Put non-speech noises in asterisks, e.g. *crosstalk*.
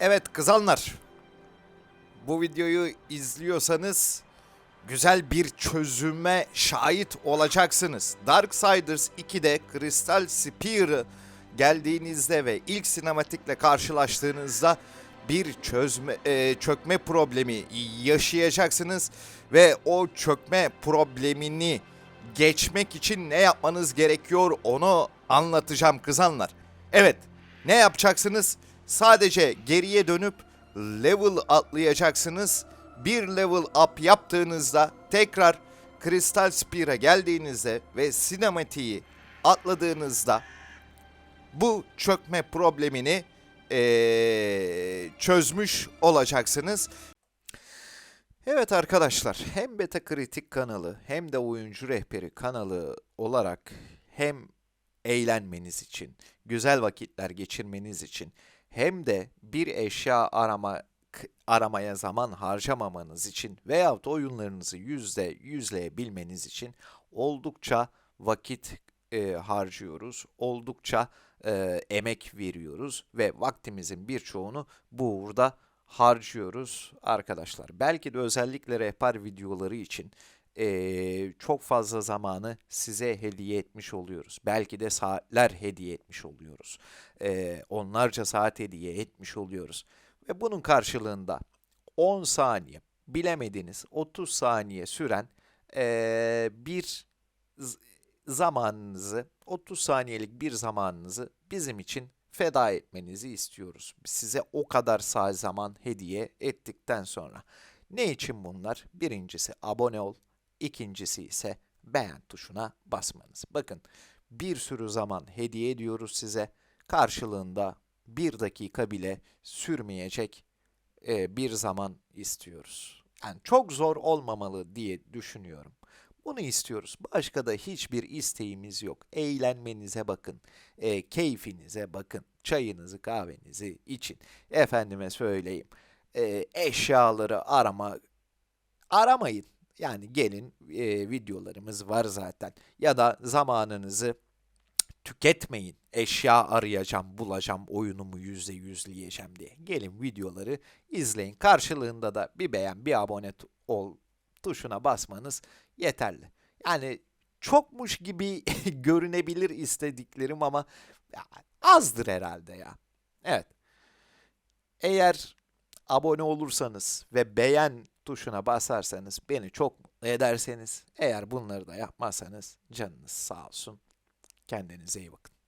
Evet kızanlar. Bu videoyu izliyorsanız güzel bir çözüme şahit olacaksınız. Darksiders 2'de Crystal Spear'ı geldiğinizde ve ilk sinematikle karşılaştığınızda bir çözme e, çökme problemi yaşayacaksınız ve o çökme problemini geçmek için ne yapmanız gerekiyor onu anlatacağım kızanlar. Evet, ne yapacaksınız? Sadece geriye dönüp level atlayacaksınız. Bir level up yaptığınızda tekrar Crystal Spear'a geldiğinizde ve sinematiği atladığınızda bu çökme problemini eee, çözmüş olacaksınız. Evet arkadaşlar, hem Beta Kritik kanalı hem de Oyuncu Rehberi kanalı olarak hem eğlenmeniz için, güzel vakitler geçirmeniz için hem de bir eşya arama aramaya zaman harcamamanız için veyahut oyunlarınızı yüzde yüzleyebilmeniz için oldukça vakit e, harcıyoruz. Oldukça e, emek veriyoruz ve vaktimizin birçoğunu bu uğurda harcıyoruz arkadaşlar. Belki de özellikle rehber videoları için eee, çok fazla zamanı size hediye etmiş oluyoruz. Belki de saatler hediye etmiş oluyoruz. Eee, onlarca saat hediye etmiş oluyoruz. Ve bunun karşılığında 10 saniye, bilemediniz 30 saniye süren eee, bir zamanınızı, 30 saniyelik bir zamanınızı bizim için feda etmenizi istiyoruz. Size o kadar sağ zaman hediye ettikten sonra. Ne için bunlar? Birincisi abone ol, ikincisi ise beğen tuşuna basmanız. Bakın bir sürü zaman hediye ediyoruz size. Karşılığında bir dakika bile sürmeyecek e, bir zaman istiyoruz. Yani çok zor olmamalı diye düşünüyorum. Bunu istiyoruz. Başka da hiçbir isteğimiz yok. Eğlenmenize bakın, e, keyfinize bakın, çayınızı kahvenizi için. Efendime söyleyeyim, e, eşyaları arama, aramayın. Yani gelin e, videolarımız var zaten. Ya da zamanınızı tüketmeyin. Eşya arayacağım, bulacağım, oyunumu yüzde yüzleyeceğim diye. Gelin videoları izleyin. Karşılığında da bir beğen, bir abone ol tuşuna basmanız yeterli. Yani çokmuş gibi *laughs* görünebilir istediklerim ama azdır herhalde ya. Evet. Eğer abone olursanız ve beğen tuşuna basarsanız beni çok mutlu ederseniz eğer bunları da yapmazsanız canınız sağ olsun. Kendinize iyi bakın.